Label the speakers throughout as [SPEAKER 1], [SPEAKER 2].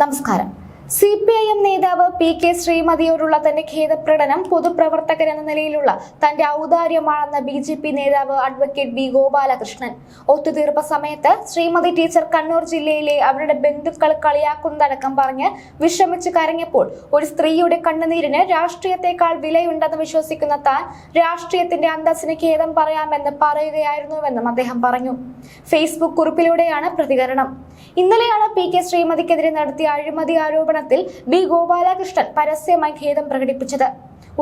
[SPEAKER 1] നമസ്കാരം. C P I M നേതാവ് P K ശ്രീമതിയോടുള്ള തന്റെ ഖേദപ്രകടനം പൊതുപ്രവർത്തകൻ എന്ന നിലയിലുള്ള തന്റെ ഔദാര്യമാണെന്ന് ബി ജെ പി നേതാവ് അഡ്വക്കേറ്റ് ബി ഗോപാലകൃഷ്ണൻ. ഒത്തുതീർപ്പ് സമയത്ത് ശ്രീമതി ടീച്ചർ കണ്ണൂർ ജില്ലയിലെ അവരുടെ ബന്ധുക്കൾ കളിയാക്കുന്നതടക്കം പറഞ്ഞ് വിഷമിച്ച് കരഞ്ഞപ്പോൾ ഒരു സ്ത്രീയുടെ കണ്ണുനീരിന് രാഷ്ട്രീയത്തെക്കാൾ വിലയുണ്ടെന്ന് വിശ്വസിക്കുന്ന താൻ രാഷ്ട്രീയത്തിന്റെ അന്തസ്സിന് ഖേദം പറയാമെന്ന് പറയുകയായിരുന്നുവെന്നും അദ്ദേഹം പറഞ്ഞു. ഫേസ്ബുക്ക് കുറിപ്പിലൂടെയാണ് പ്രതികരണം. ഇന്നലെയാണ് പി കെ ശ്രീമതിക്കെതിരെ നടത്തിയ അഴിമതി ആരോപണത്തിൽ ബി ഗോപാലകൃഷ്ണൻ പരസ്യമായി ഖേദം പ്രകടിപ്പിച്ചത്.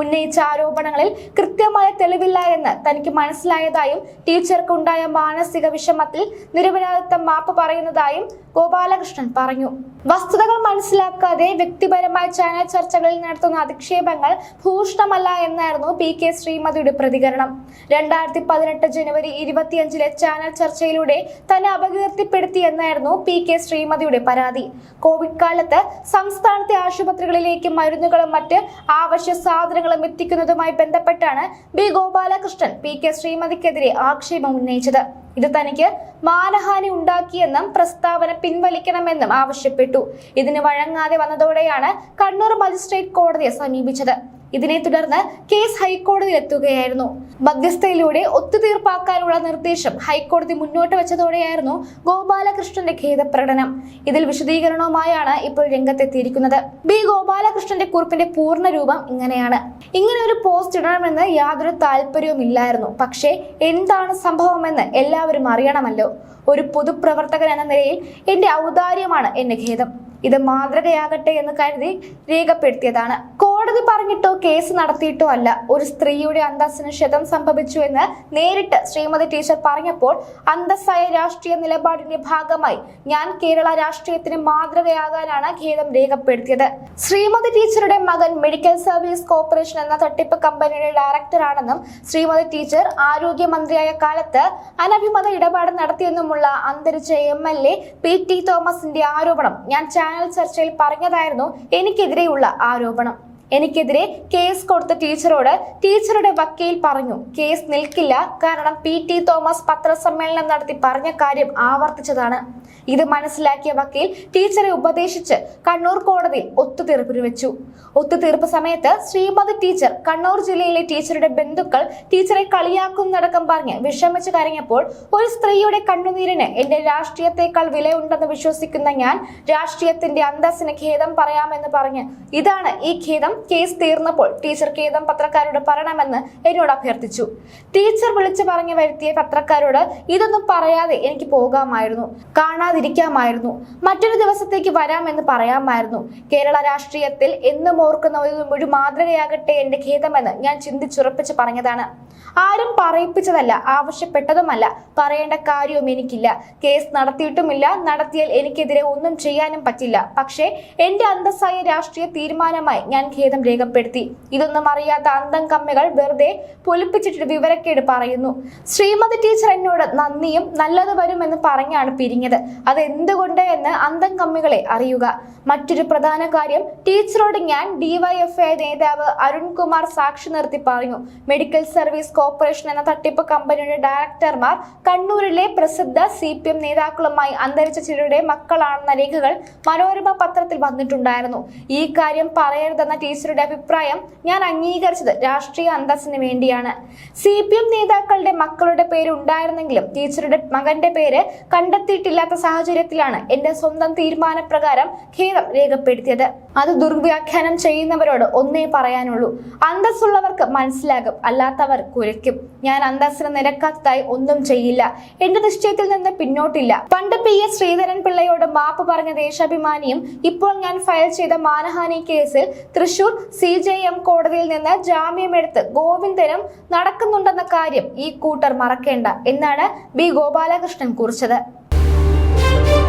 [SPEAKER 1] ഉന്നയിച്ച ആരോപണങ്ങളിൽ കൃത്യമായ തെളിവില്ല എന്ന് തനിക്ക് മനസ്സിലായതായും ടീച്ചർക്ക് ഉണ്ടായ മാനസിക വിഷമത്തിൽ നിരപരാധിത്വം മാപ്പ് പറയുന്നതായും ഗോപാലകൃഷ്ണൻ പറഞ്ഞു. വസ്തുതകൾ മനസ്സിലാക്കാതെ വ്യക്തിപരമായ ചാനൽ ചർച്ചകളിൽ നടത്തുന്ന അധിക്ഷേപങ്ങൾ ഭൂഷണമല്ല എന്നായിരുന്നു പി കെ ശ്രീമതിയുടെ പ്രതികരണം. രണ്ടായിരത്തി പതിനെട്ട് ജനുവരി ഇരുപത്തിയഞ്ചിലെ ചാനൽ ചർച്ചയിലൂടെ തന്നെ അപകീർത്തിപ്പെടുത്തി എന്നായിരുന്നു പി കെ ശ്രീമതിയുടെ പരാതി. കോവിഡ് കാലത്ത് സംസ്ഥാനത്തെ ആശുപത്രികളിലേക്ക് മരുന്നുകളും മറ്റ് ആവശ്യ എത്തിക്കുന്നതുമായി ബന്ധപ്പെട്ടാണ് ബി ഗോപാലകൃഷ്ണൻ പി കെ ശ്രീമതിക്കെതിരെ ആക്ഷേപം ഉന്നയിച്ചത്. ഇത് തനിക്ക് മാനഹാനി ഉണ്ടാക്കിയെന്നും പ്രസ്താവന പിൻവലിക്കണമെന്നും ആവശ്യപ്പെട്ടു. ഇതിന് വഴങ്ങാതെ വന്നതോടെയാണ് കണ്ണൂർ മജിസ്ട്രേറ്റ് കോടതിയെ സമീപിച്ചത്. ഇതിനെ തുടർന്ന് കേസ് ഹൈക്കോടതിയിലെത്തുകയായിരുന്നു മധ്യസ്ഥയിലൂടെ ഒത്തുതീർപ്പാക്കാനുള്ള നിർദ്ദേശം ഹൈക്കോടതി മുന്നോട്ട് വെച്ചതോടെയായിരുന്നു ഗോപാലകൃഷ്ണന്റെ ഖേദപ്രകടനം. ഇതിൽ വിശദീകരണവുമായാണ് ഇപ്പോൾ രംഗത്തെത്തിയിരിക്കുന്നത്. ബി. ഗോപാലകൃഷ്ണന്റെ കുറിപ്പിന്റെ പൂർണ രൂപം ഇങ്ങനെയാണ്. ഇങ്ങനെ ഒരു പോസ്റ്റ് ഇടണമെന്ന് യാതൊരു താല്പര്യവും ഇല്ലായിരുന്നു. പക്ഷേ എന്താണ് സംഭവമെന്ന് എല്ലാവരും അറിയണമല്ലോ. ഒരു പൊതുപ്രവർത്തകൻ എന്ന നിലയിൽ എന്റെ ഔദാര്യമാണ് എന്റെ ഖേദം. ഇത് മാതൃകയാകട്ടെ എന്ന് കരുതി രേഖപ്പെടുത്തിയതാണ്. കോടതി പറഞ്ഞിട്ടോ കേസ് നടത്തിയിട്ടോ അല്ല. ഒരു സ്ത്രീയുടെ അന്തസ്സിന് ക്ഷതം സംഭവിച്ചു എന്ന് നേരിട്ട് ശ്രീമതി ടീച്ചർ പറഞ്ഞപ്പോൾ അന്തസ്സായ രാഷ്ട്രീയ നിലപാടിന്റെ ഭാഗമായി ഞാൻ കേരള രാഷ്ട്രീയത്തിന് മാതൃകയാകാനാണ് ഖേദം രേഖപ്പെടുത്തിയത്. ശ്രീമതി ടീച്ചറുടെ മകൻ മെഡിക്കൽ സർവീസ് കോർപ്പറേഷൻ എന്ന തട്ടിപ്പ് കമ്പനിയുടെ ഡയറക്ടറാണെന്നും ശ്രീമതി ടീച്ചർ ആരോഗ്യമന്ത്രിയായ കാലത്ത് അനഭിമത ഇടപാട് നടത്തിയെന്നുമുള്ള അന്തരിച്ച M L A P T തോമസിന്റെ ആരോപണം ഞാൻ ചാനൽ ചർച്ചയിൽ പറഞ്ഞതായിരുന്നു എനിക്കെതിരെയുള്ള ആരോപണം. എനിക്കെതിരെ കേസ് കൊടുത്ത ടീച്ചറോട് ടീച്ചറുടെ വക്കീൽ പറഞ്ഞു കേസ് നിൽക്കില്ല. കാരണം പി ടി തോമസ് പത്രസമ്മേളനം നടത്തി പറഞ്ഞ കാര്യം ആവർത്തിച്ചതാണ്. ഇത് മനസ്സിലാക്കിയ വക്കീൽ ടീച്ചറെ ഉപദേശിച്ച് കണ്ണൂർ കോടതിയിൽ ഒത്തുതീർപ്പിന് വെച്ചു. ഒത്തുതീർപ്പ് സമയത്ത് ശ്രീമതി ടീച്ചർ കണ്ണൂർ ജില്ലയിലെ ടീച്ചറുടെ ബന്ധുക്കൾ ടീച്ചറെ കളിയാക്കുന്നതടക്കം പറഞ്ഞ് വിഷമിച്ചു കരഞ്ഞപ്പോൾ ഒരു സ്ത്രീയുടെ കണ്ണുനീരിന് എന്റെ രാഷ്ട്രീയത്തെക്കാൾ വിലയുണ്ടെന്ന് വിശ്വസിക്കുന്ന ഞാൻ രാഷ്ട്രീയത്തിന്റെ അന്തസ്സിന് ഖേദം പറയാമെന്ന് പറഞ്ഞ് ഇതാണ് ഈ ഖേദം കേസ് തീർന്നപ്പോൾ ടീച്ചർ ഖേദം പത്രക്കാരോട് പറയണമെന്ന് എന്നോട് അഭ്യർത്ഥിച്ചു. ടീച്ചർ വിളിച്ചു പറഞ്ഞു വരുത്തിയ പത്രക്കാരോട് ഇതൊന്നും പറയാതെ എനിക്ക് പോകാമായിരുന്നു. കാണാതിരിക്കാമായിരുന്നു മറ്റൊരു ദിവസത്തേക്ക് വരാമെന്ന് പറയാമായിരുന്നു. കേരള രാഷ്ട്രീയത്തിൽ എന്നും ഓർക്കുന്ന ഒരു മാതൃകയാകട്ടെ എന്റെ ഖേദമെന്ന് ഞാൻ ചിന്തിച്ചുറപ്പിച്ച് പറഞ്ഞതാണ്. ആരും പറയിപ്പിച്ചതല്ല ആവശ്യപ്പെട്ടതുമല്ല. പറയേണ്ട കാര്യവും എനിക്കില്ല. കേസ് നടത്തിയിട്ടുമില്ല. നടത്തിയാൽ എനിക്കെതിരെ ഒന്നും ചെയ്യാനും പറ്റില്ല. പക്ഷേ എന്റെ അന്തസ്സായ രാഷ്ട്രീയ തീരുമാനമായി ഞാൻ ഖേദം രേഖപ്പെടുത്തി. ഇതൊന്നും അറിയാത്ത അന്തം കമ്മികൾ വെറുതെ പൊലിപ്പിച്ചിട്ട് വിവരക്കേട് പറയുന്നു. ശ്രീമതി ടീച്ചർ എന്നോട് നന്ദിയും നല്ലത് വരുമെന്ന് പറഞ്ഞാണ് പിരിഞ്ഞത്. അത് എന്തുകൊണ്ട് എന്ന് അന്തം കമ്മികളെ അറിയുക. മറ്റൊരു പ്രധാന കാര്യം ടീച്ചറോട് ഞാൻ ഡിവൈഎഫ്ഐ നേതാവ് അരുൺകുമാർ സാക്ഷി നിർത്തി പറഞ്ഞു. മെഡിക്കൽ സർവീസ് കോർപ്പറേഷൻ എന്ന തട്ടിപ്പ് കമ്പനിയുടെ ഡയറക്ടർമാർ കണ്ണൂരിലെ പ്രസിദ്ധ സി പി എം നേതാക്കളുമായി അന്തരിച്ച ചിലരുടെ മക്കളാണെന്ന രേഖകൾ മനോരമ പത്രത്തിൽ വന്നിട്ടുണ്ടായിരുന്നു. ഈ കാര്യം പറയരുതെന്ന ടീച്ചറുടെ അഭിപ്രായം ഞാൻ അംഗീകരിച്ചത് രാഷ്ട്രീയ അന്തസ്സിന് വേണ്ടിയാണ്. സി പി എം നേതാക്കളുടെ മക്കളുടെ പേര് ഉണ്ടായിരുന്നെങ്കിലും ടീച്ചറുടെ മകന്റെ പേര് കണ്ടെത്തിയിട്ടില്ലാത്ത സാഹചര്യത്തിലാണ് എന്റെ സ്വന്തം തീരുമാനപ്രകാരം ഖേദം രേഖപ്പെടുത്തിയത്. അത് ദുർവ്യാഖ്യാനം ചെയ്യുന്നവരോട് ഒന്നേ പറയാനുള്ളൂ. അന്തസ്സുള്ളവർക്ക് മനസ്സിലാകും അല്ലാത്തവർ കുരയ്ക്കും. ഞാൻ അന്തസ്സിന് നിരക്കാത്തതായി ഒന്നും ചെയ്യില്ല. എന്റെ നിശ്ചയത്തിൽ നിന്ന് പിന്നോട്ടില്ല. പണ്ട് പി എസ് ശ്രീധരൻ പിള്ളയോട് മാപ്പ് പറഞ്ഞ ദേശാഭിമാനിയും ഇപ്പോൾ ഞാൻ ഫയൽ ചെയ്ത മാനഹാനി കേസിൽ തൃശൂർ സി ജെ എം കോടതിയിൽ നിന്ന് ജാമ്യമെടുത്ത് ഗോവിന്ദനും നടക്കുന്നുണ്ടെന്ന കാര്യം ഈ കൂട്ടർ മറക്കേണ്ട എന്നാണ് ബി ഗോപാലകൃഷ്ണൻ കുറിച്ചത്. Thank you.